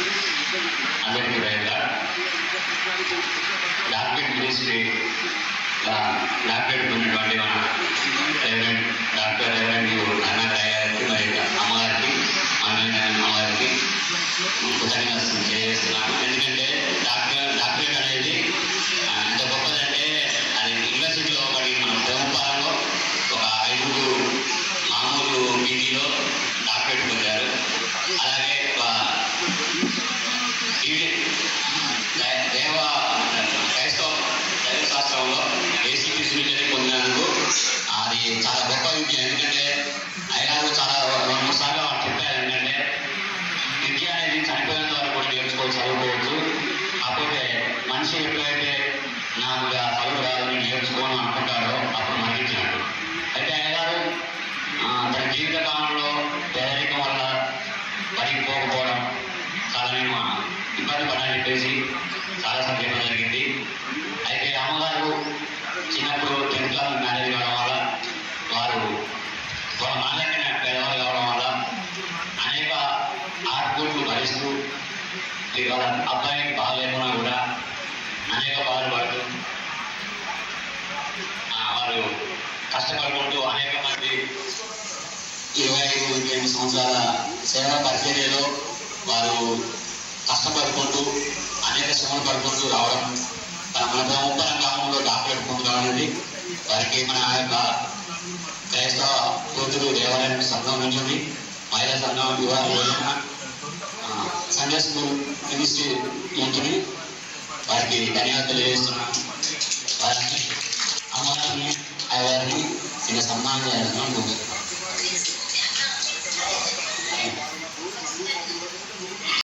అందరికీ వేయగా doctorate ministry doctorate పొందినటువంటి మన రెవరెండ్ డాక్టర్ రెవరెండ్ అన్నయ్య గారికి మరి అమ్మగారికి మన అమ్మగారికి కృతజ్ఞతలు తెలియజేస్తున్నాను దేవ క్రైస్తవ దైవ శాస్త్రంలో ఏసీ పొందినందుకు అది చాలా గొప్ప విద్య ఎందుకంటే అయ్యారు చాలా రెండు సార్లు వాళ్ళు చెప్పారు ఏంటంటే విద్య అనేది వరకు కూడా నేర్చుకోవచ్చు చదువుకోవచ్చు కాకపోతే మనిషి ఎప్పుడైతే నాకు చదువు రాదు నేను నేర్చుకోను అప్పుడు మరణించినట్టు అయితే అయ్యారు తన జీవిత కాలంలో పేదరికం వల్ల పనికి పోకపోవడం చాలా నేను ఇబ్బంది పడాలని చెప్పేసి చాలా సందేహం జరిగింది. అయితే అమ్మగారు చిన్నప్పుడు టెన్త్ క్లాస్ మ్యారేజ్ కావడం వల్ల వారు వాళ్ళ నాన్నకైన పేదవాళ్ళు కావడం వల్ల అనేక ఆర్కూట్లు భరిస్తూ ఇక వాళ్ళ అబ్బాయికి బాగాలేకున్నా కూడా అనేక బాధలు పడుతూ వారు కష్టపడుకుంటూ అనేక మంది ఇరవై ఐదు ఇరవై ఎనిమిది సంవత్సరాల సేవా పరిచర్యలో వారు కష్టం పడుకుంటూ అనేక శ్రమలు పడుకుంటూ రావడం మన మన ముప్పల గ్రామంలో డాక్టరేట్ పొందడం అనేది వారికి మన యొక్క క్రైస్తవ కూతురు దేవాలయం సంఘం నుంచి మహిళా సంఘం వివాహ యోజన సండే స్కూల్ మినిస్ట్రీ నుంచి వారికి ధన్యవాదాలు తెలియజేస్తున్నాను వారికి అమ్మవారిని అయ్యగారిని చిన్న సన్మానం చేయాలని అనుకుంటున్నాను